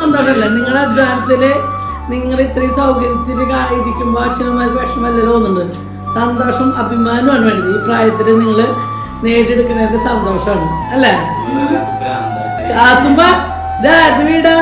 സന്തോഷമല്ല നിങ്ങളുടെ അധ്വാനത്തിൽ നിങ്ങൾ ഇത്രയും സൗകര്യത്തിൽ ഇരിക്കുമ്പോൾ അച്ഛനമാർ വിഷമല്ലല്ലോ തോന്നുന്നുണ്ട്. സന്തോഷം അഭിമാനമാണ് വേണ്ടത്. ഈ പ്രായത്തിൽ നിങ്ങൾ നേടിയെടുക്കുന്നതിന്റെ സന്തോഷമാണ്. അല്ലേ? കാത്തുമ്പ വീടാ.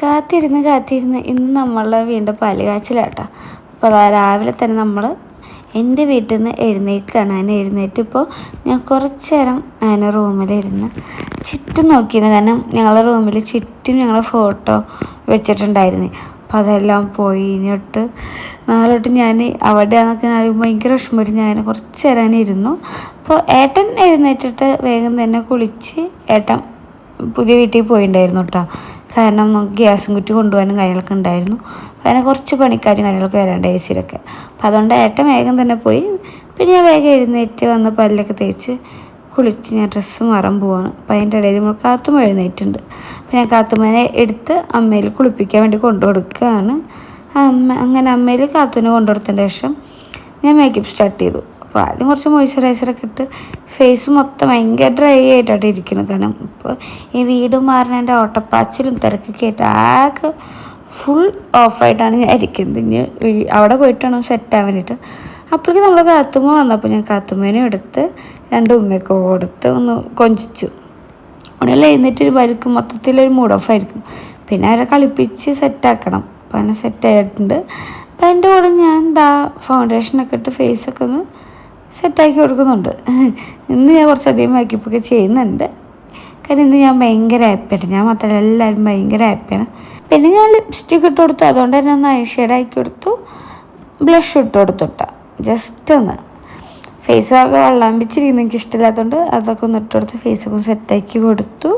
കാത്തിരുന്ന് കാത്തിരുന്ന് ഇന്ന് നമ്മൾ വീണ്ടും പാൽ കാച്ചിലാട്ടോ അപ്പോൾ അതാ രാവിലെ തന്നെ നമ്മൾ എന്റെ വീട്ടിൽ നിന്ന് എഴുന്നേൽക്കുകയാണ് അതിന് എഴുന്നേറ്റിപ്പോൾ ഞാൻ കുറച്ച് നേരം അതിന് റൂമിലിരുന്ന് ചുറ്റും നോക്കിയിരുന്നു കാരണം ഞങ്ങളുടെ റൂമിൽ ചുറ്റും ഞങ്ങളെ ഫോട്ടോ വെച്ചിട്ടുണ്ടായിരുന്നു. അപ്പം അതെല്ലാം പോയി ഇനിയൊട്ട് നാളോട്ട് ഞാൻ അവിടെയാണെന്നൊക്കെ ഞാൻ ഭയങ്കര വിഷമം ഞാൻ കുറച്ച് നേരം ഇരുന്നു. അപ്പോൾ ഏട്ടൻ എഴുന്നേറ്റിട്ട് വേഗം തന്നെ കുളിച്ച് ഏട്ടൻ പുതിയ വീട്ടിൽ പോയിണ്ടായിരുന്നു കേട്ടോ കാരണം ഗ്യാസും കുറ്റി കൊണ്ടുപോകാനും കാര്യങ്ങളൊക്കെ ഉണ്ടായിരുന്നു. അപ്പോൾ അതിനെ കുറച്ച് പണിക്കാരും കാര്യങ്ങളൊക്കെ വരാണ്ട് എ സിയിലൊക്കെ. അപ്പോൾ അതുകൊണ്ട് ഏട്ടൻ വേഗം തന്നെ പോയി. പിന്നെ ഞാൻ വേഗം എഴുന്നേറ്റ് വന്ന് പല്ലൊക്കെ തേച്ച് കുളിച്ച് ഞാൻ ഡ്രസ്സ് മറം പോവാണ്. അപ്പോൾ അതിന്റെ ഇടയിൽ നമ്മൾ കാത്തുമ്മ എഴുന്നേറ്റുണ്ട് അപ്പോൾ ഞാൻ കാത്തുമ്മനെ എടുത്ത് അമ്മയിൽ കുളിപ്പിക്കാൻ വേണ്ടി കൊണ്ടു കൊടുക്കുകയാണ്. അമ്മ അങ്ങനെ അമ്മയിൽ കാത്തുവിനെ കൊണ്ടു കൊടുത്തതിന് ശേഷം ഞാൻ മേക്കപ്പ് സ്റ്റാർട്ട് ചെയ്തു. അപ്പോൾ ആദ്യം കുറച്ച് മോയ്സ്ചറൈസറൊക്കെ ഇട്ട് ഫേസ് മൊത്തം ഭയങ്കര ഡ്രൈ ആയിട്ടാണ് ഇരിക്കുന്നത്. കാരണം ഇപ്പോൾ ഈ വീട് മാറുന്നതിന്റെ ഓട്ടപ്പാച്ചിലും തിരക്കൊക്കെ ആയിട്ട് ആകെ ഫുൾ ഓഫായിട്ടാണ് ഞാൻ ഇരിക്കുന്നത്. ഇനി അവിടെ പോയിട്ട് വേണം സെറ്റ് ആവാൻ വേണ്ടിയിട്ട്. അപ്പോഴേക്ക് നമ്മൾ കാത്തുമ്മ വന്നപ്പോൾ ഞാൻ കാത്തുമ്മേനെ എടുത്ത് രണ്ട് ഉമ്മയൊക്കെ കൊടുത്ത് ഒന്ന് കൊഞ്ചിച്ചു. അവിടെ എഴുന്നേറ്റ് ഒരു വരിക്കും മൊത്തത്തിലൊരു മൂഡ് ഓഫ് ആയിരിക്കും. പിന്നെ അവരെ കളിപ്പിച്ച് സെറ്റാക്കണം അപ്പോൾ അങ്ങനെ സെറ്റായിട്ടുണ്ട് അപ്പോൾ അതിന്റെ കൂടെ ഞാൻ എന്താ ഫൗണ്ടേഷനൊക്കെ ഇട്ട് ഫേസൊക്കെ ഒന്ന് സെറ്റാക്കി കൊടുക്കുന്നുണ്ട്. ഇന്ന് ഞാൻ കുറച്ചധികം മേക്കപ്പൊക്കെ ചെയ്യുന്നുണ്ട്. കാര്യം ഇന്ന് ഞാൻ ഭയങ്കര ഹാപ്പിയാണ് ഞാൻ മാത്രമല്ല എല്ലാവരും ഭയങ്കര ഹാപ്പിയാണ് പിന്നെ ഞാൻ ലിപ്സ്റ്റിക് ഇട്ട് കൊടുത്തു. അതുകൊണ്ട് തന്നെ ഒന്ന് ഐഷെയ്ഡ് ആക്കി കൊടുത്തു. ബ്ലഷ് ഇട്ട് കൊടുത്തുട്ട ജസ്റ്റ് ഒന്ന്. ഫേസ് ഒക്കെ വെള്ളാമ്പിച്ചിരിക്കുന്നത് എനിക്ക് ഇഷ്ടമില്ലാത്തതുകൊണ്ട് അതൊക്കെ ഒന്ന് ഇട്ട് കൊടുത്ത് ഫേസൊക്കെ ഒന്ന് സെറ്റാക്കി കൊടുത്തു.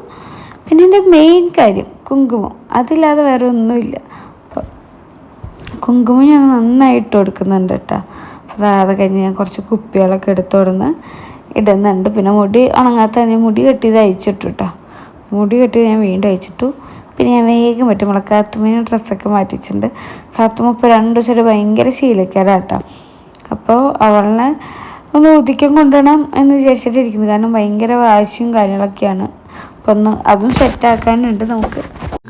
പിന്നെ എന്റെ മെയിൻ കാര്യം കുങ്കുമം. അതില്ലാതെ വേറെ ഒന്നുമില്ല. കുങ്കുമം ഞാൻ നന്നായിട്ട് കൊടുക്കുന്നുണ്ട് കേട്ടോ അപ്പോൾ അത് കഴിഞ്ഞ് ഞാൻ കുറച്ച് കുപ്പികളൊക്കെ എടുത്തോടുന്ന് ഇടുന്നുണ്ട്. പിന്നെ മുടി ഉണങ്ങാത്ത തന്നെ മുടി കെട്ടിയത് അയച്ചിട്ടു കേട്ടോ മുടി കെട്ടി ഞാൻ വീണ്ടും അയച്ചിട്ടു പിന്നെ ഞാൻ വേഗം പറ്റും നമ്മളെ കാത്തുമ്മേനെ ഡ്രസ്സൊക്കെ മാറ്റിച്ചിട്ടുണ്ട്. കാത്തുമ്മ ഇപ്പോൾ രണ്ട് ദിവസം ഒരു ഭയങ്കര ശീലക്കാരാട്ടോ അപ്പോൾ അവളിനെ ഒന്ന് ഉദിക്കം കൊണ്ടുവരണം എന്ന് വിചാരിച്ചിട്ടിരിക്കുന്നത് കാരണം ഭയങ്കര വാശിയും കാര്യങ്ങളൊക്കെയാണ്. അപ്പം ഒന്ന് അതും സെറ്റാക്കാനുണ്ട് നമുക്ക്.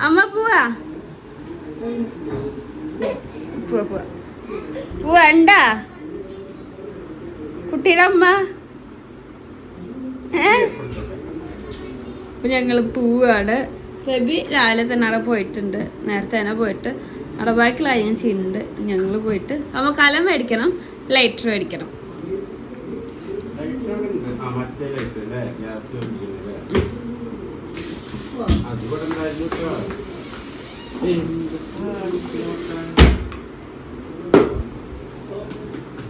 അമ്മ പോവാ? പോവാ പോവാ. പോവണ്ട കുട്ടിയുടെ അമ്മ? ഏ? ഞങ്ങൾ പോവാണ്. ബേബി രാവിലെ തന്നെ അവിടെ പോയിട്ടുണ്ട്. നേരത്തെ തന്നെ പോയിട്ട് അവിടെ ബാക്കി ലൈനും ചെയ്യുന്നുണ്ട്. ഞങ്ങൾ പോയിട്ട് അമ്മ കലം മേടിക്കണം ലൈറ്റർ മേടിക്കണം. ആ, മറ്റേ light അല്ലേ? ഗ്യാസ് കത്തിക്കുന്നതല്ലേ? അതുകൂടെ ഉണ്ടായിരുന്നു കേട്ടോ. എന്ത് പാടിക്ക് നോക്കാൻ.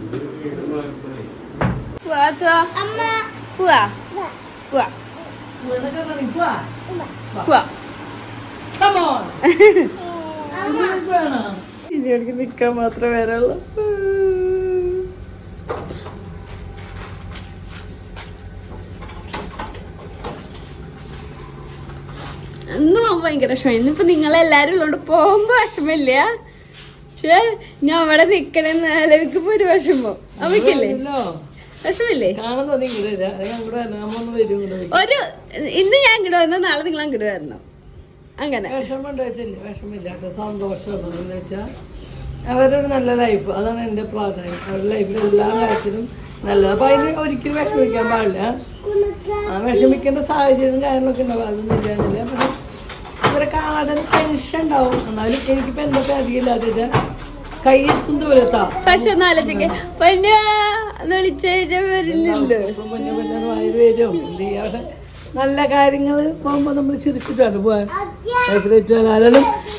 ഇത് വീട് മാറിപ്പോയി. പോവാ പോവാ പോവാ പോവാ? ഇനി എനിക്ക് നിൽക്കാൻ മാത്രമേ വരാനുള്ളൂ. പോകുമ്പോ ഭയങ്കര വിഷമം ഇന്നിപ്പോ നിങ്ങളെല്ലാരും ഉള്ളതുകൊണ്ട് പോകുമ്പോ വിഷമില്ല പക്ഷേ ഞാൻ അവിടെ നിക്കണെന്ന് ആലോചിക്കുമ്പോ ഒരു വിഷമം. അവയ്ക്കില്ലേ. വിഷമില്ലേ ഒരു ഇന്ന് ഞാൻ ഇങ്ങോട്ട് വന്നു നാളെ നിങ്ങൾ അങ്ങോട്ട് വരണം. അങ്ങനെ. വെച്ചാൽ അവരൊരു നല്ല ലൈഫ് അതാണ് എന്റെ പ്രാധാന്യം അവരുടെ ലൈഫിൽ എല്ലാ കാര്യത്തിലും നല്ലത്. അപ്പം അതിന് ഒരിക്കലും വിഷമിക്കാൻ പാടില്ല. ആ വിഷമിക്കേണ്ട സാഹചര്യം കാര്യങ്ങളൊക്കെ ഉണ്ടാവും. അതൊന്നും ഇല്ലാന്നില്ല പക്ഷെ ഇവരെ കാണാതെ ടെൻഷൻ ഉണ്ടാവും. എന്നാലും എനിക്കിപ്പോൾ എന്തൊക്കെ അധികമില്ലാതെ വെച്ചാൽ കയ്യെത്തും ദൂരത്താ. പക്ഷെ ഒന്ന് ആലോചിക്കെ. വരില്ലല്ലോ. നല്ല കാര്യങ്ങൾ പോകുമ്പോൾ നമ്മൾ ചിരിച്ചിട്ടാണ് പോകാൻ ലൈഫിൽ ഏറ്റവും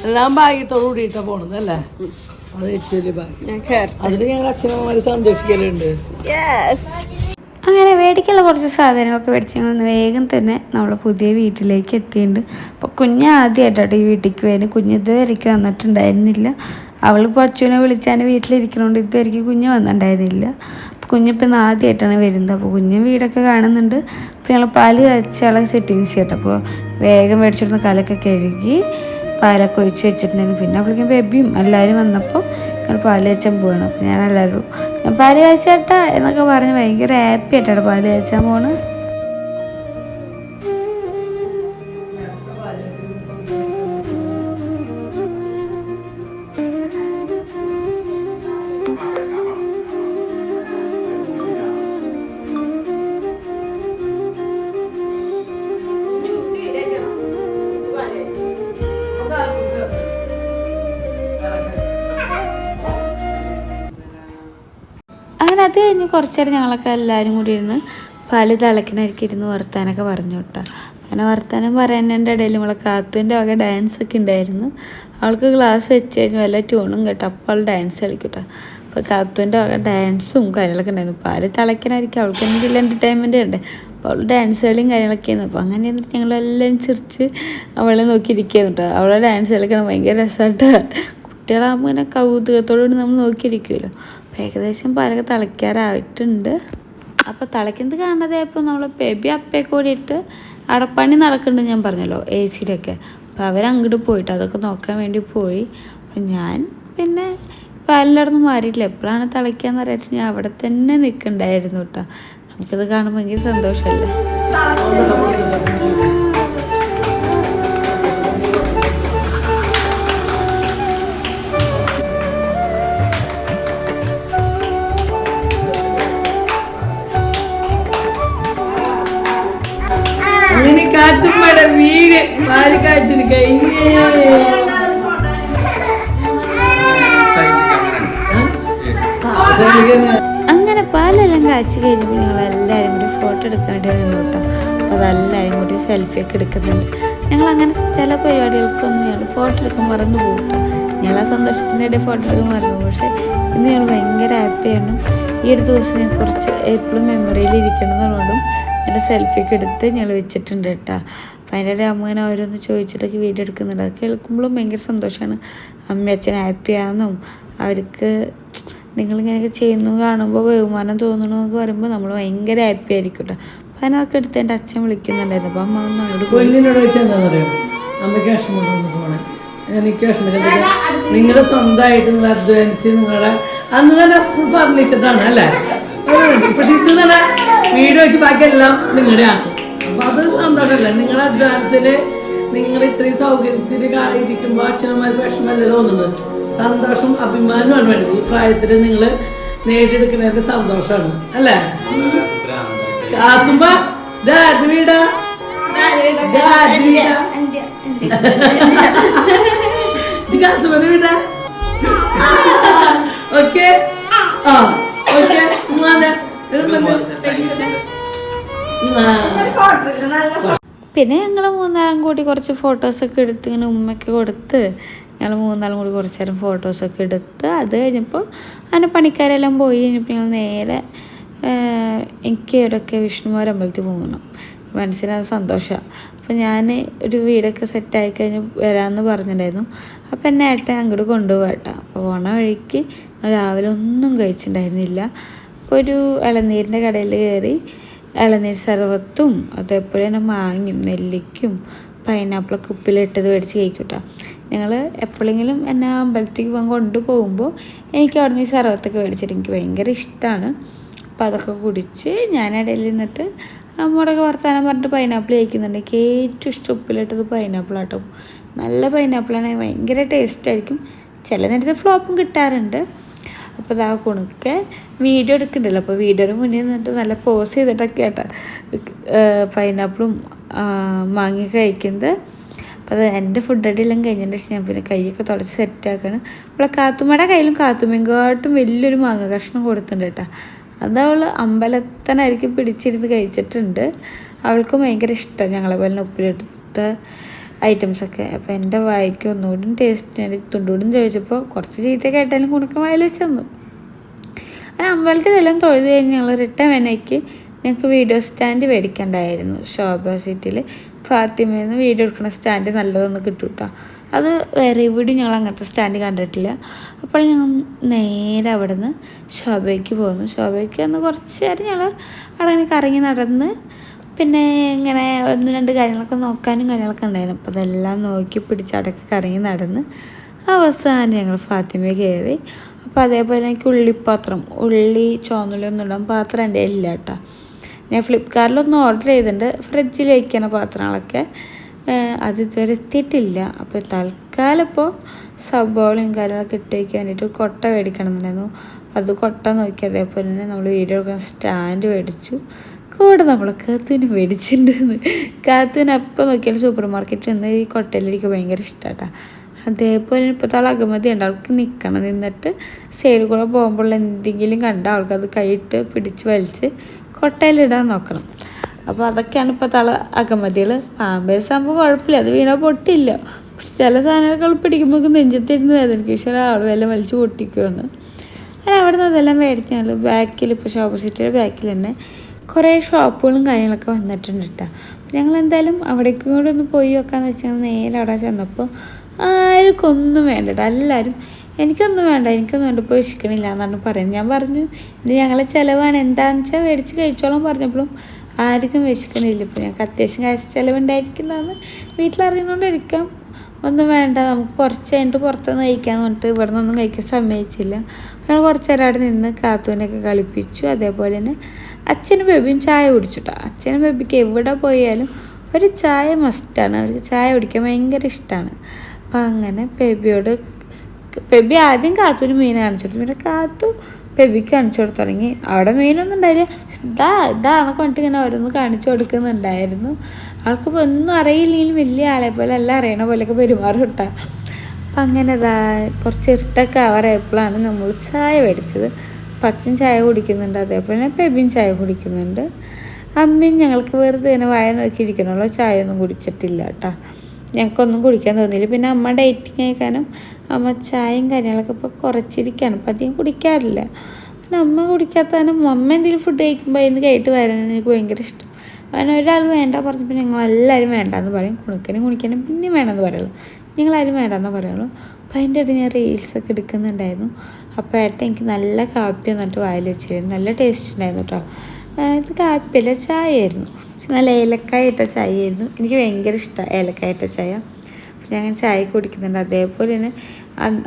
എല്ലാം ഭാഗ്യത്തോടു കൂടിയിട്ടാണ് പോണത് അല്ലേ? അത് ഏറ്റവും വലിയ ഭാഗ്യം. അതിൽ ഞങ്ങൾ അച്ഛനമ്മമാർ സന്തോഷിക്കലുണ്ട്. അങ്ങനെ വേടിക്കുള്ള കുറച്ച് സാധനങ്ങളൊക്കെ മേടിച്ച് ഞങ്ങൾ ഇന്ന് വേഗം തന്നെ നമ്മൾ പുതിയ വീട്ടിലേക്ക് എത്തിയിട്ടുണ്ട്. അപ്പോൾ കുഞ്ഞ് ആദ്യമായിട്ടാണ് ഈ വീട്ടിലേക്ക് വരുന്നത് കുഞ്ഞ് ഇതുവരെയ്ക്ക് വന്നിട്ടുണ്ടായിരുന്നില്ല. അവളിപ്പോൾ അച്ഛനെ വിളിച്ചാൽ വീട്ടിലിരിക്കണോണ്ട് ഇതുവരെയ്ക്ക് കുഞ്ഞ് വന്നിട്ടുണ്ടായിരുന്നില്ല. ഇന്ന് ആദ്യമായിട്ടാണ് വരുന്നത്. അപ്പോൾ കുഞ്ഞും വീടൊക്കെ കാണുന്നുണ്ട്. അപ്പോൾ ഞങ്ങൾ പാൽ കാച്ചാളെ സെറ്റിങ്സ് ചെയ്യട്ടെ. അപ്പോൾ വേഗം മേടിച്ചിരുന്ന കാലൊക്കെ കഴുകി പാലൊക്കെ ഒഴിച്ച് വെച്ചിട്ടുണ്ടായിരുന്നു. പിന്നെ അപ്പോഴേക്കും ബേബിയും എല്ലാവരും വന്നപ്പോൾ ഞങ്ങൾ പാൽ കാച്ചാൻ പോവാണ്. അപ്പോൾ ഞാൻ എല്ലാവരും ഞാൻ പാൽ കഴിച്ചേട്ടാ എന്നൊക്കെ പറഞ്ഞ് ഭയങ്കര ഹാപ്പി ആയിട്ടാണ് പാൽ കാച്ചാൻ പോണ് അങ്ങനെ അത് കഴിഞ്ഞ് കുറച്ച് നേരം ഞങ്ങളൊക്കെ എല്ലാവരും കൂടി ഇരുന്ന് പാൽ തിളക്കണമായിരിക്കും ഇരുന്ന് വർത്താനൊക്കെ പറഞ്ഞു കേട്ടോ അങ്ങനെ വർത്താനം പറയുന്നതിന്റെ ഇടയിൽ നമ്മളെ കാത്തുവിന്റെ വക ഡാൻസ് ഒക്കെ ഉണ്ടായിരുന്നു. അവൾക്ക് ക്ലാസ് വെച്ച് കഴിഞ്ഞ് വല്ല ട്യൂണും കേട്ടോ. അപ്പോൾ അവൾ ഡാൻസ് കളിക്കും അപ്പോൾ കാത്തുവിന്റെ വക ഡാൻസും കാര്യങ്ങളൊക്കെ ഉണ്ടായിരുന്നു. പാൽ തിളക്കണമായിരിക്കും അവൾക്ക് എന്തെങ്കിലും എന്റർടൈൻമെന്റ് ഉണ്ട് അവൾ ഡാൻസ് കളിയും കാര്യങ്ങളൊക്കെ ആയിരുന്നു. അപ്പോൾ അങ്ങനെ ഞങ്ങളെല്ലാം ചിരിച്ച് അവളെ നോക്കിയിരിക്കുന്നു കേട്ടോ. അവളെ ഡാൻസ് കളിക്കണം ഭയങ്കര രസമായിട്ട് കുട്ടികളാകുമ്പോൾ ഇങ്ങനെ കൗതുകത്തോടുകൂടി നമ്മൾ നോക്കിയിരിക്കുമല്ലോ അപ്പോൾ ഏകദേശം പാലൊക്കെ തിളയ്ക്കാറായിട്ടുണ്ട് അപ്പോൾ തിളയ്ക്കുന്നത് കാണാതായപ്പോൾ നമ്മൾ ബേബി അപ്പേ കൂടിയിട്ട് അടപ്പണി നടക്കുന്നുണ്ട് ഞാൻ പറഞ്ഞല്ലോ എ സിയിലൊക്കെ അപ്പോൾ അവരങ്ങോട്ട് പോയിട്ട് അതൊക്കെ നോക്കാൻ വേണ്ടി പോയി. അപ്പം ഞാൻ പിന്നെ പാലിലടന്ന് മാറിയില്ല എപ്പോഴാണ് തിളയ്ക്കാന്ന് അറിയാച്ച ഞാൻ അവിടെ തന്നെ നിൽക്കണ്ടായിരുന്നു കേട്ടോ. നമുക്കിത് കാണുമ്പോൾ ഭയങ്കര സന്തോഷമല്ലേ? കഴിഞ്ഞപ്പോൾ ഞങ്ങൾ എല്ലാവരും കൂടി ഫോട്ടോ എടുക്കാൻ വേണ്ടി നിന്നു കേട്ടോ അപ്പോൾ അതെല്ലാവരും കൂടി സെൽഫി ഒക്കെ എടുക്കുന്നുണ്ട്. ഞങ്ങൾ അങ്ങനെ ചില പരിപാടികൾക്കൊന്നും ഞങ്ങൾ ഫോട്ടോ എടുക്കാൻ മറന്നു പോകും കേട്ടോ ഞങ്ങൾ ആ സന്തോഷത്തിന്റെ ഇടയിൽ ഫോട്ടോ എടുക്കാൻ മറന്നു പോകും. പക്ഷേ ഇന്ന് ഞങ്ങൾ ഭയങ്കര ഹാപ്പിയാണ് ഈ ഒരു ദിവസം ഞാൻ കുറച്ച് എപ്പോഴും മെമ്മറിയിൽ ഇരിക്കണം എന്നുള്ളതുകൊണ്ടും ഞങ്ങൾ സെൽഫി ഒക്കെ എടുത്ത് ഞങ്ങൾ വെച്ചിട്ടുണ്ട് കേട്ടോ അപ്പം അതിന്റെ ഇടയിൽ അമ്മ ഇങ്ങനെ ഓരോന്ന് ചോദിച്ചിട്ടൊക്കെ വീഡിയോ എടുക്കുന്നുണ്ട്. അത് കേൾക്കുമ്പോഴും ഭയങ്കര സന്തോഷമാണ്. അമ്മ അച്ഛൻ ഹാപ്പിയാണെന്നും അവർക്ക് നിങ്ങളിങ്ങനെയൊക്കെ ചെയ്യുന്നു കാണുമ്പോൾ ബഹുമാനം തോന്നണമെന്നൊക്കെ പറയുമ്പോൾ നമ്മൾ ഭയങ്കര ഹാപ്പി ആയിരിക്കും കേട്ടോ അപ്പം അതിനൊക്കെ എടുത്ത് എന്റെ അച്ഛൻ വിളിക്കുന്നുണ്ടായിരുന്നു. അപ്പം അമ്മ ഒന്ന് അങ്ങോട്ട് പൊന്നിനോട് വെച്ചാൽ എന്താ പറയുക അമ്മയ്ക്ക് വിഷമമുണ്ടോന്ന് പോണേ. എനിക്ക് നിങ്ങൾ സ്വന്തമായിട്ട് നിങ്ങൾ അധ്വാനിച്ച് നിങ്ങളുടെ അന്ന് തന്നെ ഫുൾ ഫർണിച്ചറാണ് അല്ലേ? പക്ഷെ ഇത് തന്നെ വീട് വെച്ച് ബാക്കിയെല്ലാം നിങ്ങളുടെ ആക്കും അപ്പൊ അത് സന്തോഷമല്ല നിങ്ങളുടെ അധ്വാനത്തിൽ നിങ്ങൾ ഇത്രയും സൗകര്യത്തിൽ ഇരിക്കുമ്പോൾ അച്ഛനമാർ വിഷമമല്ല തോന്നുന്നത്? സന്തോഷം അഭിമാനമാണ് വേണ്ടത്. ഈ പ്രായത്തിൽ നിങ്ങൾ നേടിയെടുക്കുന്നതിന്റെ സന്തോഷമാണ്. അല്ലേ? കാത്തുമ്പോ ദാറ്റ് വീടാ? ദാറ്റ് വീടാ? ഇത് കാത്തുമ്പോ വീടാ? ഓക്കെ? ആ ഓക്കെ. പിന്നെ ഞങ്ങൾ മൂന്നാളും കൂടി കുറച്ച് ഫോട്ടോസൊക്കെ എടുത്ത് ഇങ്ങനെ ഉമ്മയ്ക്ക് കൊടുത്ത് ഞങ്ങൾ മൂന്നാളും കൂടി കുറച്ച് നേരം ഫോട്ടോസൊക്കെ എടുത്ത് അത് കഴിഞ്ഞപ്പോൾ അങ്ങനെ പണിക്കാരെല്ലാം പോയി കഴിഞ്ഞപ്പോൾ ഞങ്ങൾ നേരെ എനിക്ക് ഇവിടെയൊക്കെ വിഷ്ണുമാർ അമ്പലത്തിൽ പോകണം മനസ്സിനത് സന്തോഷമാണ് അപ്പോൾ ഞാൻ ഒരു വീടൊക്കെ സെറ്റായി കഴിഞ്ഞ് വരാമെന്ന് പറഞ്ഞിട്ടുണ്ടായിരുന്നു. അപ്പോൾ എന്നെ ഏട്ടൻ അങ്ങോട്ട് കൊണ്ടുപോകട്ടോ അപ്പോൾ പോണ വഴിക്ക് രാവിലെ ഒന്നും കഴിച്ചിട്ടുണ്ടായിരുന്നില്ല. അപ്പോൾ ഒരു ഇളനീരിന്റെ കടയിൽ കയറി ഇളനീർ സർവത്തും അതേപോലെ തന്നെ മാങ്ങയും നെല്ലിക്കും പൈനാപ്പിളൊക്കെ ഉപ്പിലിട്ടത് മേടിച്ച് കഴിക്കൂട്ടോ. ഞങ്ങൾ എപ്പോഴെങ്കിലും എന്നെ അമ്പലത്തേക്ക് പോകാൻ കൊണ്ടുപോകുമ്പോൾ എനിക്ക് അവിടെ നിന്ന് ഈ സർവത്തൊക്കെ മേടിച്ചിട്ട് എനിക്ക് ഭയങ്കര ഇഷ്ടമാണ് അപ്പോൾ അതൊക്കെ കുടിച്ച് ഞാനിടയിൽ നിന്നിട്ട് അമ്മയോടൊക്കെ വർത്താനം പറഞ്ഞിട്ട് പൈനാപ്പിൾ കഴിക്കുന്നുണ്ട്. എനിക്ക് ഏറ്റവും ഇഷ്ടം ഉപ്പിലിട്ടത് പൈനാപ്പിൾ ആട്ടോ. നല്ല പൈനാപ്പിളാണ് ഭയങ്കര ടേസ്റ്റ് ആയിരിക്കും. ചില നേരത്തെ ഫ്ലോപ്പും കിട്ടാറുണ്ട്. അപ്പോൾ ഇതാ കുണുക്കെ വീഡിയോ എടുക്കണ്ടല്ലോ അപ്പോൾ വീഡിയോയുടെ മുന്നിൽ നിന്നിട്ട് നല്ല പോസ് ചെയ്തിട്ടൊക്കെ ആട്ടാ. പൈനാപ്പിളും മാങ്ങ കഴിക്കുന്നത്. അപ്പോൾ അത് എന്റെ ഫുഡ് അടിയെല്ലാം കഴിഞ്ഞതിന് ശേഷം ഞാൻ പിന്നെ കൈയൊക്കെ തുടച്ച് സെറ്റാക്കണം അപ്പോൾ കാത്തുമ്മയുടെ കയ്യിലും കാത്തുമ്മേങ്കാട്ടും വലിയൊരു മാങ്ങ കഷ്ണം കൊടുത്തിട്ടുണ്ട് കേട്ടോ. അത് അവൾ അമ്പലത്തനായിരിക്കും പിടിച്ചിരുന്ന് കഴിച്ചിട്ടുണ്ട്. അവൾക്കും ഭയങ്കര ഇഷ്ടമാണ് ഞങ്ങളെ പോലെ ഉപ്പിലിട്ട ഐറ്റംസൊക്കെ. അപ്പോൾ എന്റെ വായിക്ക് ഒന്നുകൂടി ടേസ്റ്റ് തുണ്ടൂടും ചോദിച്ചപ്പോൾ കുറച്ച് ചീത്ത കേട്ടാലും കുണുക്കം വായിൽ വെച്ച് തന്നു. അങ്ങനെ അമ്പലത്തിലെല്ലാം തൊഴുത് കഴിഞ്ഞ് ഞങ്ങൾ റിട്ടേൺ വേനയ്ക്ക് ഞങ്ങൾക്ക് വീഡിയോ സ്റ്റാൻഡ് മേടിക്കണ്ടായിരുന്നു. ശോഭ സിറ്റിയിൽ ഫാത്തിമയിൽ നിന്ന് വീഡിയോ എടുക്കുന്ന സ്റ്റാൻഡ് നല്ലതൊന്ന് കിട്ടും കേട്ടോ അത് വേറെ എവിടെയും ഞങ്ങൾ അങ്ങനത്തെ സ്റ്റാൻഡ് കണ്ടിട്ടില്ല. അപ്പോൾ ഞങ്ങൾ നേരെ അവിടെ നിന്ന് ശോഭയ്ക്ക് പോകുന്നു ശോഭയ്ക്ക് വന്ന് കുറച്ച് നേരം ഞങ്ങൾ അവിടെ കറങ്ങി നടന്ന് പിന്നെ ഇങ്ങനെ ഒന്ന് രണ്ട് കാര്യങ്ങളൊക്കെ നോക്കാനും കാര്യങ്ങളൊക്കെ ഉണ്ടായിരുന്നു. അപ്പോൾ അതെല്ലാം നോക്കി പിടിച്ച് അടക്കി കറങ്ങി നടന്ന് അവസാനം ഞങ്ങൾ ഫാത്തിമ കയറി. അപ്പോൾ അതേപോലെ എനിക്ക് ഉള്ളിപ്പാത്രം ഉള്ളി ചോന്നുള്ളി ഒന്നും ഇടാൻ പാത്രം എന്റെ ഇല്ല കേട്ടോ. ഞാൻ ഫ്ലിപ്കാർട്ടിലൊന്ന് ഓർഡർ ചെയ്തിട്ടുണ്ട്. ഫ്രിഡ്ജിൽ വയ്ക്കുന്ന പാത്രങ്ങളൊക്കെ അത് ഇതുവരെ എത്തിയിട്ടില്ല. അപ്പോൾ തൽക്കാലം ഇപ്പോൾ സബോളയും കാര്യങ്ങളൊക്കെ ഇട്ടേക്ക് വേണ്ടിയിട്ട് കൊട്ട മേടിക്കണം എന്നുണ്ടായിരുന്നു അത് കൊട്ട നോക്കി അതേപോലെ തന്നെ നമ്മൾ വീഡിയോ എടുക്കുന്ന സ്റ്റാൻഡ് മേടിച്ചു. കൂടെ നമ്മൾ കാത്തുവിന് മേടിച്ചിട്ടുണ്ടെന്ന് കാത്തുവിന് അപ്പം നോക്കിയാൽ സൂപ്പർ മാർക്കറ്റിൽ നിന്ന് ഈ കൊട്ടയിലെനിക്ക് ഭയങ്കര ഇഷ്ടമാട്ടാ അതേപോലെ ഇപ്പോഴത്തെ ആൾ അകമതി ഉണ്ട്. ആൾക്ക് നിൽക്കണം നിന്നിട്ട് സൈഡിൽ കൂടെ പോകുമ്പോൾ എന്തെങ്കിലും കണ്ട ആൾക്കത് കൈയിട്ട് പിടിച്ച് വലിച്ച് കൊട്ടയിലിടാൻ നോക്കണം. അപ്പോൾ അതൊക്കെയാണ് ഇപ്പോഴത്തെ ആൾ അകമതികൾ പാമ്പേഴ്സ് ആകുമ്പോൾ കുഴപ്പമില്ല. അത് വീണാൽ പൊട്ടില്ല. പക്ഷെ ചില സാധനങ്ങൾ പിടിക്കുമ്പോൾ നെഞ്ചത്തിരുന്ന് വേദനയ്ക്ക് പക്ഷേ ആൾ വല്ല വലിച്ച് പൊട്ടിക്കുമെന്ന് അങ്ങനെ അവിടെ നിന്ന് അതെല്ലാം മേടിച്ചാൽ ബാക്കിൽ ഇപ്പോൾ ഷോപ്പ് സിറ്റിയുടെ ബാക്കിൽ തന്നെ കുറേ ഷോപ്പുകളും കാര്യങ്ങളൊക്കെ വന്നിട്ടുണ്ട് കേട്ടോ ഞങ്ങൾ എന്തായാലും അവിടേക്കും കൂടെ ഒന്ന് പോയി നോക്കാന്ന് വെച്ചാൽ നേരെ അവിടെ ചെന്നപ്പോൾ ആർക്കൊന്നും വേണ്ട കേട്ടോ എല്ലാവരും എനിക്കൊന്നും വേണ്ട എനിക്കൊന്നും വേണ്ട ഇപ്പോൾ വിശക്കണില്ല എന്നാണ് പറയുന്നത്. ഞാൻ പറഞ്ഞു ഇത് ഞങ്ങളെ ചിലവാണ്. എന്താണെന്ന് വെച്ചാൽ മേടിച്ച് കഴിച്ചോളാം പറഞ്ഞപ്പോഴും ആർക്കും വിശക്കണില്ല. ഇപ്പോൾ ഞങ്ങൾക്ക് അത്യാവശ്യം കാശ് ചിലവുണ്ടായിരിക്കുന്നതെന്ന് വീട്ടിലറിയുന്നതുകൊണ്ടിരിക്കാം ഒന്നും വേണ്ട നമുക്ക് കുറച്ച് കഴിഞ്ഞിട്ട് പുറത്തുനിന്ന് കഴിക്കാമെന്ന് പറഞ്ഞിട്ട് ഇവിടെ നിന്നൊന്നും കഴിക്കാൻ സമ്മതിച്ചില്ല. ഞങ്ങൾ കുറച്ച് അവിടെ നിന്ന് കാത്തൂനൊക്കെ കളിപ്പിച്ചു. അതേപോലെ തന്നെ അച്ഛനും ബേബിയും ചായ കുടിച്ചിട്ടോ. അച്ഛനും ബേബിക്ക് എവിടെ പോയാലും ഒരു ചായ മസ്റ്റാണ് അവർക്ക് ചായ കുടിക്കാൻ ഭയങ്കര ഇഷ്ടമാണ് അപ്പം അങ്ങനെ ബേബിയോട് ബേബി ആദ്യം കാത്തൂന് മീൻ കാണിച്ചു പിന്നെ കാത്തു ബേബിക്ക് കാണിച്ചു കൊടുത്തു തുടങ്ങി. അവിടെ മീനൊന്നും ഉണ്ടായില്ല. ഇതാ ഇതാ എന്നൊക്കെ പറഞ്ഞിട്ട് ഇങ്ങനെ ഓരോന്ന് കാണിച്ചു കൊടുക്കുന്നുണ്ടായിരുന്നു. ആൾക്കിപ്പോൾ ഒന്നും അറിയില്ലെങ്കിലും വലിയ ആളെ പോലെ എല്ലാം അറിയണ പോലെയൊക്കെ പെരുമാറും കേട്ടാ. അപ്പം അങ്ങനെ ഇതാ കുറച്ച് ഇരുട്ടൊക്കെ ആവാറായപ്പോഴാണ് നമ്മൾ ചായ മേടിച്ചത്. പച്ചൻ ചായ കുടിക്കുന്നുണ്ട് അതേപോലെ പെബിൻ ചായ കുടിക്കുന്നുണ്ട്. അമ്മയും ഞങ്ങൾക്ക് വെറുതെ ഇങ്ങനെ വായ നോക്കിയിരിക്കണല്ലോ ചായ ഒന്നും കുടിച്ചിട്ടില്ല കേട്ടോ. ഞങ്ങൾക്കൊന്നും കുടിക്കാൻ തോന്നിയില്ല. പിന്നെ അമ്മ ഡേറ്റിങ് ആയിക്കാനും അമ്മ ചായയും കാര്യങ്ങളൊക്കെ ഇപ്പോൾ കുറച്ചിരിക്കുകയാണ് അപ്പം അധികം കുടിക്കാറില്ല. പിന്നെ അമ്മ കുടിക്കാത്തതാനും അമ്മ എന്തെങ്കിലും ഫുഡ് കഴിക്കുമ്പോൾ അതിന് കേട്ട് വരാനാണ് എനിക്ക് ഭയങ്കര ഇഷ്ടം. അങ്ങനെ ഒരാൾ വേണ്ട പറഞ്ഞപ്പോൾ ഞങ്ങൾ എല്ലാവരും വേണ്ടാന്ന് പറയും. കുണുക്കനും കുണിക്കനും പിന്നെയും വേണമെന്ന് പറയുള്ളൂ. ഞങ്ങളാരും വേണ്ടെന്ന് പറയുള്ളൂ. അപ്പോൾ അതിന്റെ ഇടയിൽ ഞാൻ റീൽസൊക്കെ എടുക്കുന്നുണ്ടായിരുന്നു. അപ്പോൾ ഏട്ടൻ എനിക്ക് നല്ല കാപ്പി എന്നിട്ട് വായിൽ വെച്ചിരുന്നു. നല്ല ടേസ്റ്റ് ഉണ്ടായിരുന്നു കേട്ടോ ഇത് കാപ്പിയല്ല ചായ ആയിരുന്നു നല്ല ഏലക്കായ ഇട്ട ചായ ആയിരുന്നു എനിക്ക് ഭയങ്കര ഇഷ്ടമാണ് ഏലക്കായ ഇട്ട ചായ ഞാൻ ചായ കുടിക്കുന്നുണ്ട്. അതേപോലെ തന്നെ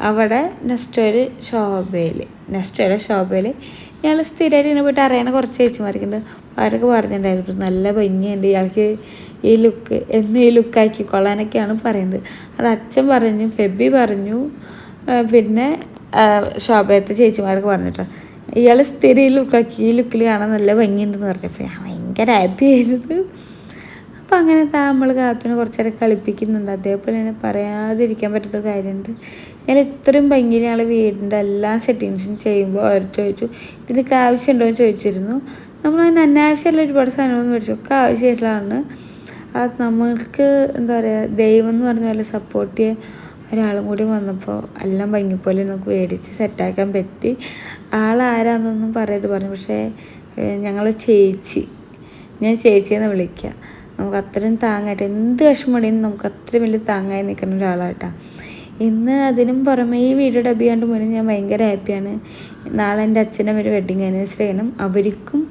അവിടെ നെസ്റ്റോയിൽ ശോഭയിൽ നെസ്റ്റോയിലെ ശോഭയിൽ ഞങ്ങൾ സ്ഥിരമായിട്ട് ഇങ്ങനെ പോയിട്ട് അറിയണ കുറച്ച് ചേച്ചിമാർക്കുണ്ട് അവരൊക്കെ പറഞ്ഞിട്ടുണ്ടായിരുന്നു നല്ല ഭംഗിയുണ്ട്. ഇയാൾക്ക് ഈ ലുക്ക് എന്നും ഈ ലുക്കാക്കി കൊള്ളാനൊക്കെയാണ് പറയുന്നത്. അത് അച്ഛൻ പറഞ്ഞു ഫെബി പറഞ്ഞു. പിന്നെ ശോഭയത്തെ ചേച്ചിമാർക്ക് പറഞ്ഞിട്ടോ ഇയാൾ സ്ഥിരം ഈ ലുക്കാക്കി ഈ ലുക്കിൽ കാണാൻ നല്ല ഭംഗിയുണ്ടെന്ന് പറഞ്ഞപ്പോൾ ഞാൻ ഭയങ്കര ഹാപ്പി ആയിരുന്നു. അപ്പം അങ്ങനെ നമ്മൾ കാത്തുനെ കുറച്ചേരം കളിപ്പിക്കുന്നുണ്ട്. അതേപോലെ തന്നെ പറയാതിരിക്കാൻ പറ്റാത്ത കാര്യമുണ്ട്. ഞാൻ ഇത്രയും ഭംഗിയിൽ ഞങ്ങൾ വീടിന്റെ എല്ലാ സെറ്റിങ്സും ചെയ്യുമ്പോൾ അവർ ചോദിച്ചു ഇതിനൊക്കെ ആവശ്യമുണ്ടോ എന്ന് ചോദിച്ചിരുന്നു. നമ്മൾ അതിന് അനാവശ്യമുള്ള ഒരുപാട് സാധനമൊന്നും മേടിച്ചു ഒക്കെ ആവശ്യമായിട്ടുള്ളതാണ് അത് നമ്മൾക്ക് എന്താ പറയുക ദൈവം എന്ന് പറഞ്ഞ പോലെ സപ്പോർട്ട് ചെയ്യാൻ ഒരാളും കൂടി വന്നപ്പോൾ എല്ലാം ഭംഗിപ്പോലെ നമുക്ക് മേടിച്ച് സെറ്റാക്കാൻ പറ്റി. ആളാരാന്നൊന്നും പറയത് പറഞ്ഞു. പക്ഷേ ഞങ്ങൾ ചേച്ചി. ഞാൻ ചേച്ചിയെന്ന് വിളിക്കുക നമുക്ക് അത്രയും താങ്ങായിട്ട് എന്ത് വിഷമമുണ്ടെങ്കിലും നമുക്ക് അത്രയും വലിയ താങ്ങായി നിൽക്കുന്ന ഒരാളാട്ടാ. ഇന്ന് അതിനും പുറമെ ഈ വീഡിയോ ഡബ് ചെയ്യാണ്ട് മുന്നേ ഞാൻ ഭയങ്കര ഹാപ്പിയാണ്. നാളെ എന്റെ അച്ഛനും ഒരു വെഡിങ് ആനിവേഴ്സറി ചെയ്യണം അവർക്കും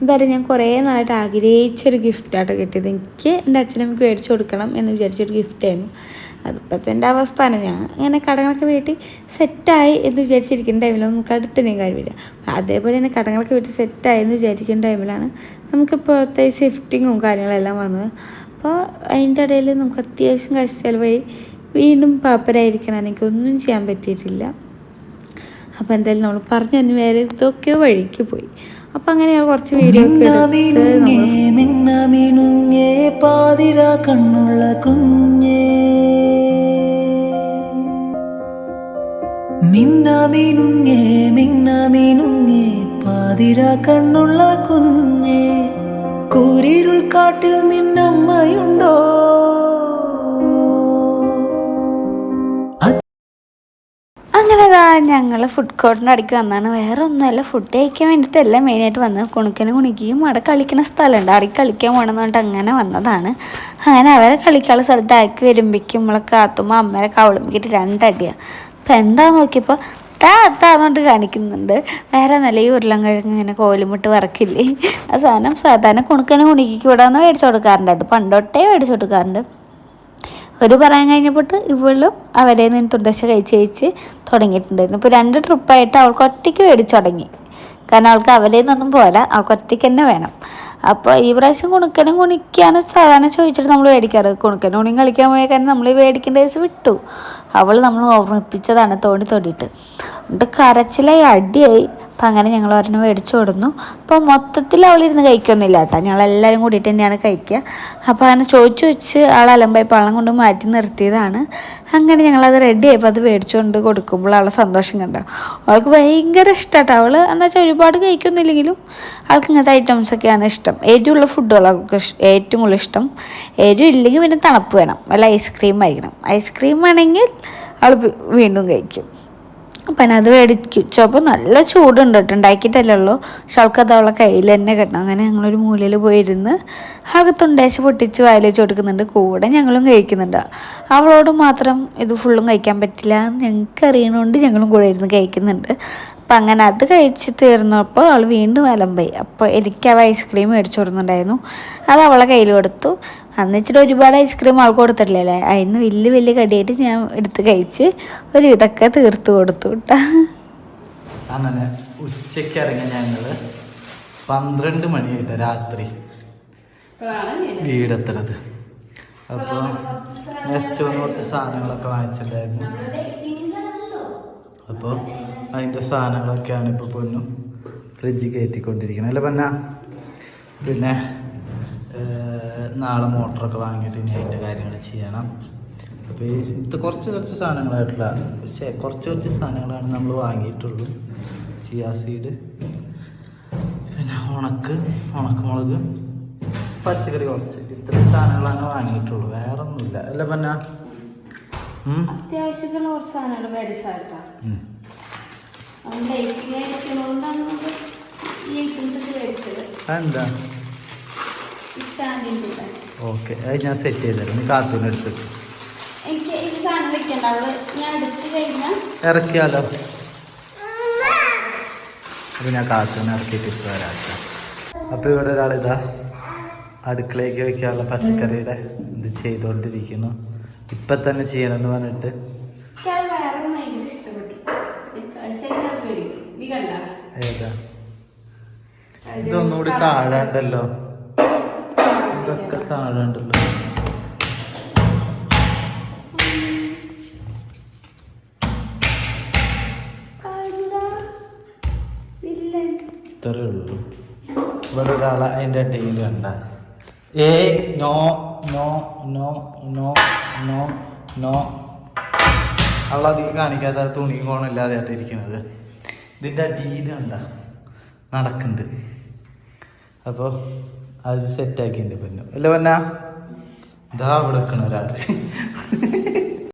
എന്താ പറയുക ഞാൻ കുറേ നാളായിട്ട് ആഗ്രഹിച്ചൊരു ഗിഫ്റ്റായിട്ട് കിട്ടിയത്. എനിക്ക് എന്റെ അച്ഛനമ്മക്ക് മേടിച്ചു കൊടുക്കണം എന്ന് വിചാരിച്ചൊരു ഗിഫ്റ്റായിരുന്നു അതിപ്പോഴത്തെ എന്റെ അവസ്ഥയാണ് ഞാൻ അങ്ങനെ കടങ്ങളൊക്കെ വീട്ടിൽ സെറ്റായി എന്ന് വിചാരിച്ചിരിക്കുന്ന ടൈമിലാണ് നമുക്ക് അടുത്തിനെയും കാര്യമില്ല. അതേപോലെ തന്നെ കടങ്ങളൊക്കെ വീട്ടിൽ സെറ്റായി എന്ന് വിചാരിക്കുന്ന ടൈമിലാണ് നമുക്കിപ്പോഴത്തെ ഷിഫ്റ്റിങ്ങും കാര്യങ്ങളെല്ലാം വന്നത്. അപ്പോൾ അതിന്റെ ഇടയിൽ നമുക്ക് അത്യാവശ്യം കാശ് ചിലവായി വീണ്ടും പാപ്പരായിരിക്കണം. എനിക്കൊന്നും ചെയ്യാൻ പറ്റിയിട്ടില്ല. അപ്പോൾ എന്തായാലും നമ്മൾ പറഞ്ഞു തന്നെ വേറെ ഇതൊക്കെ വഴിക്ക് പോയി. അപ്പം അങ്ങനെ ഞാൻ കുറച്ച് വീഡിയോ പാതിര കണ്ണുള്ള കുഞ്ഞേ. മിന്നാമിനുങ്ങേ മിന്നമിനുങ്ങേ പാതിര കണ്ണുള്ള കുഞ്ഞേ കൂരിരുൾ കാട്ടിൽ നിന്നമ്മയുണ്ടോ? അങ്ങനെ ഞങ്ങൾ ഫുഡ് കോർട്ടിന്റെ അടുക്ക് വന്നാണ്. വേറെ ഒന്നുമല്ല ഫുഡ് കഴിക്കാൻ വേണ്ടിയിട്ടല്ല മെയിനായിട്ട് വന്നത് കുണുക്കനും കുണിക്കുകയും അവിടെ കളിക്കുന്ന സ്ഥലമുണ്ട്. അവിടെ കളിക്കാൻ പോകണമെന്ന് അങ്ങനെ വന്നതാണ്. അങ്ങനെ അവരെ കളിക്കാനുള്ള സ്ഥലത്ത് ആക്കി വരുമ്പോഴേക്കും നമ്മളെ കാത്തുമ്പോൾ അമ്മേരെ കവളുമ്പിക്കിട്ട് രണ്ടടിയാണ് അപ്പം എന്താ നോക്കിയപ്പോൾ താ താന്നോണ്ട് കാണിക്കുന്നുണ്ട്. വേറെ നല്ല ഈ ഉരുളൻകിഴങ്ങ് ഇങ്ങനെ കോലുമിട്ട് വറക്കില്ലേ? ആ സാധനം സാധാരണ കുണുക്കനെ കുണിക്കും വിടാന്ന് നിന്ന് മേടിച്ചു കൊടുക്കാറുണ്ട്. അത് പണ്ടൊട്ടേ മേടിച്ചു കൊടുക്കാറുണ്ട്. ഒരു പറയാൻ കഴിഞ്ഞപ്പോട്ട് ഇവളും അവരെ നിന്ന് തുടശ കഴിച്ച് കഴിച്ച് തുടങ്ങിയിട്ടുണ്ടായിരുന്നു ഇപ്പോൾ രണ്ട് ട്രിപ്പായിട്ട് അവൾക്ക് ഒറ്റയ്ക്ക് മേടിച്ചു തുടങ്ങി. കാരണം അവൾക്ക് അവരെ നിന്നൊന്നും പോരാ. അവൾക്ക് ഒറ്റയ്ക്ക് തന്നെ വേണം. അപ്പോൾ ഈ പ്രാവശ്യം കുണുക്കനും കുണിക്കാനും സാധാരണ ചോദിച്ചിട്ട് നമ്മൾ മേടിക്കാറ്. കുണുക്കനും കുണിയും കളിക്കാൻ പോയ കാരണം നമ്മൾ മേടിക്കേണ്ട ദിവസം വിട്ടു. അവൾ നമ്മൾ ഓർമ്മിപ്പിച്ചതാണ് തോണ്ടി തോണ്ടിയിട്ട്. എന്നിട്ട് കരച്ചിലായി അടിയായി. അപ്പം അങ്ങനെ ഞങ്ങൾ ഒരെണ്ണം മേടിച്ചു കൊടുന്നു. അപ്പോൾ മൊത്തത്തിൽ അവളിരുന്ന് കഴിക്കൊന്നുമില്ല കേട്ടോ. ഞങ്ങളെല്ലാവരും കൂടിയിട്ട് തന്നെയാണ് കഴിക്കുക. അപ്പോൾ അങ്ങനെ ചോദിച്ചു വെച്ച് ആൾ അലമ്പായി പള്ളം കൊണ്ട് മാറ്റി നിർത്തിയതാണ്. അങ്ങനെ ഞങ്ങളത് റെഡി ആയപ്പോൾ അത് മേടിച്ചുകൊണ്ട് കൊടുക്കുമ്പോൾ അവളെ സന്തോഷം കണ്ടോ. അവൾക്ക് ഭയങ്കര ഇഷ്ടമാട്ടോ അവൾ എന്താ വെച്ചാൽ ഒരുപാട് കഴിക്കൊന്നുമില്ലെങ്കിലും അവൾക്ക് ഇങ്ങനത്തെ ഐറ്റംസൊക്കെയാണ് ഇഷ്ടം. എരിവുള്ള ഫുഡുകൾ അവൾക്ക് ഏറ്റവും കൂടുതൽ ഇഷ്ടം. എരിവ് ഇല്ലെങ്കിൽ പിന്നെ തണുപ്പ് വേണം. വല്ല ഐസ്ക്രീം ആയിരിക്കണം. ഐസ്ക്രീം ആണെങ്കിൽ അവൾ വീണ്ടും കഴിക്കും. അപ്പം അത് മേടിച്ചപ്പോൾ നല്ല ചൂടുണ്ട് കേട്ടോ. ഉണ്ടാക്കിയിട്ടല്ലേ ഉള്ളൂ. പക്ഷെ അവൾക്കത് അവളെ കയ്യിൽ തന്നെ കിട്ടണം. അങ്ങനെ ഞങ്ങളൊരു മൂലയിൽ പോയിരുന്ന് അവൾക്ക് തുണ്ടേശ പൊട്ടിച്ച് വായിൽ വെച്ച് കൊടുക്കുന്നുണ്ട്. കൂടെ ഞങ്ങളും കഴിക്കുന്നുണ്ട്. അവളോട് മാത്രം ഇത് ഫുള്ളും കഴിക്കാൻ പറ്റില്ല. ഞങ്ങൾക്ക് അറിയണോണ്ട് ഞങ്ങളും കൂടെ ഇരുന്ന് കഴിക്കുന്നുണ്ട്. അപ്പം അങ്ങനെ അത് കഴിച്ച് തീർന്നപ്പോൾ അവൾ വീണ്ടും അലമ്പായി അപ്പോൾ എനിക്ക് അവ ഐസ്ക്രീം മേടിച്ചു കൊടുക്കുന്നുണ്ടായിരുന്നു. അത് അവളെ കയ്യിൽ കൊടുത്തു. അന്നിച്ചിട്ട് ഒരുപാട് ഐസ്ക്രീം ആൾക്ക് കൊടുത്തിട്ടില്ലല്ലേ അതിന് വലിയ വലിയ കടിയായിട്ട് ഞാൻ എടുത്ത് കഴിച്ച് ഒരു ഇതൊക്കെ തീർത്ത് കൊടുത്തു കേട്ടോ അങ്ങനെ ഉച്ചയ്ക്ക് ഇറങ്ങിയ ഞങ്ങൾ പന്ത്രണ്ട് മണിയായിട്ട് രാത്രി വീടെത്തണത്. അപ്പോൾ നെക്സ്റ്റ് വന്ന് കുറച്ച് സാധനങ്ങളൊക്കെ വാങ്ങിച്ചിട്ടുണ്ടായിരുന്നു. അപ്പോൾ അതിന്റെ സാധനങ്ങളൊക്കെയാണ് ഇപ്പോൾ പൊന്നും ഫ്രിഡ്ജിൽ കയറ്റിക്കൊണ്ടിരിക്കുന്നത്. അല്ല പന്ന പിന്നെ നാളെ മോട്ടറൊക്കെ വാങ്ങിയിട്ട് ഇനി അതിന്റെ കാര്യങ്ങൾ ചെയ്യണം. അപ്പോൾ ഈ ഇത് കുറച്ച് കുറച്ച് സാധനങ്ങളായിട്ടുള്ള പക്ഷേ കുറച്ച് കുറച്ച് സാധനങ്ങളാണ് നമ്മൾ വാങ്ങിയിട്ടുള്ളൂ. ചിയാ സീഡ് പിന്നെ ഉണക്ക് ഉണക്കമുളക് പച്ചക്കറി കുറച്ച്. ഇത്രയും സാധനങ്ങളാണ് വാങ്ങിയിട്ടുള്ളൂ. വേറെ ഒന്നുമില്ല അല്ല പിന്നെ അത്യാവശ്യത്തിനുള്ള കുറച്ച് സാധനങ്ങൾ മേടിച്ചാട്ടാ അതെന്താ? ഓക്കെ അത് ഞാൻ സെറ്റ് ചെയ്ത് തരാം നീ കാർട്ടൂൺ എടുത്ത്. ഇറക്കിയാലോ? അപ്പം ഞാൻ കാർട്ടൂൺ ഇറക്കിയിട്ട് ഇപ്പോൾ വരാം. അപ്പോൾ ഇവിടെ ഒരാളിതാ അടുക്കളയ്ക്ക് വെക്കാനുള്ള പച്ചക്കറിയുടെ ഇത് ചെയ്തുകൊണ്ടിരിക്കുന്നു ഇപ്പം തന്നെ ചെയ്യണമെന്ന് പറഞ്ഞിട്ട്. ഏതാ? ഇതൊന്നുകൂടി താഴെ ഉണ്ടല്ലോ. ഇതൊക്കെ താഴെ ഉണ്ടല്ലോ ഇത്രേ ഉള്ളൂ. ഇവിടെ ഒരാളെ അതിന്റെ ഇടയിൽ കണ്ട. ഏ no no no no no no. അവളധികം കാണിക്കാത്ത തുണിയും കോണില്ലാതെ ആയിട്ട് ഇരിക്കുന്നത് ഇതിന്റെ അടിയിൽ കണ്ട. നടക്കുന്നുണ്ട് അപ്പോൾ അത് സെറ്റാക്കിയിട്ടുണ്ട് പിന്നെ. അല്ല പറഞ്ഞാ ഇതാ അവിടെ നിൽക്കണ ഒരാൾ